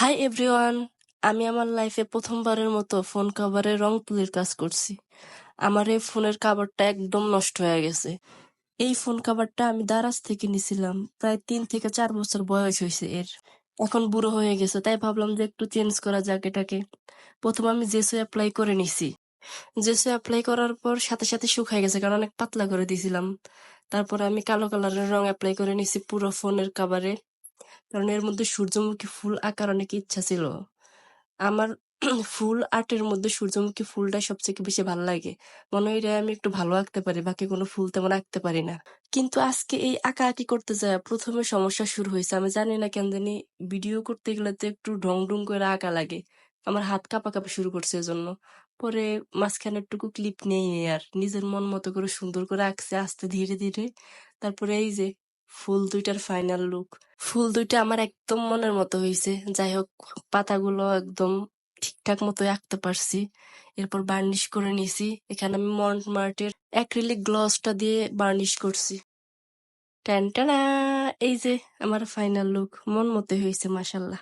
Hi everyone আমি আমার লাইফে প্রথমবারের মতো ফোন কভারে রং তুলির কাজ করছি। আমার এই ফোনের কাভারটা একদম নষ্ট হয়ে গেছে। এই ফোন কাভারটা আমি দারাজ থেকে নিছিলাম। প্রায় তিন থেকে চার বছর বয়স হয়েছে এর। এখন বুড়ো হয়ে গেছে, তাই ভাবলাম যে একটু চেঞ্জ করা যাক এটাকে। প্রথম আমি জেসো অ্যাপ্লাই করে নিছি। জেসো অ্যাপ্লাই করার পর সাথে সাথে শুকায় গেছে, কারণ অনেক পাতলা করে দিয়েছিলাম তারপর আমি কালো কালারের রং অ্যাপ্লাই করে নিছি পুরো ফোনের কাভারে কারণ এর মধ্যে সূর্যমুখী ফুল আঁকার অনেক ইচ্ছা ছিল। আমার ফুল আর্টের মধ্যে সূর্যমুখী ফুলটা সবচেয়ে বেশি ভালো লাগে। মনে হয় আমি একটু ভালো আঁকতে পারি, বাকি কোনো ফুল তেমন আঁকতে পারি না। কিন্তু আজকে এই আঁকা আঁকি করতে যায় প্রথমে সমস্যা শুরু হয়েছে। আমি জানি না কেন জানি ভিডিও করতে গেলে তো একটু ঢং ঢং করে আঁকা লাগে। আমার হাত কাঁপা কাঁপা শুরু করছে এজন্য। পরে মাঝখানে একটুকু ক্লিপ নেই আর নিজের মন মতো করে সুন্দর করে আঁকছে, আস্তে ধীরে ধীরে। তারপরে এই যে ফুল দুইটার ফাইনাল লুক ফুল দুইটা আমার একদম মনের মতো হয়েছে যাই হোক পাতাগুলো একদম ঠিকঠাক মতো আঁকতে পারছি। এরপর বার্নিশ করে নিছি। এখানে আমি মন্ট মার্টের অ্যাক্রিলিক গ্লসটা দিয়ে বার্নিশ করছি। ট্যান এই যে, আমার ফাইনাল লুক মন মতো হয়েছে মাসাল্লাহ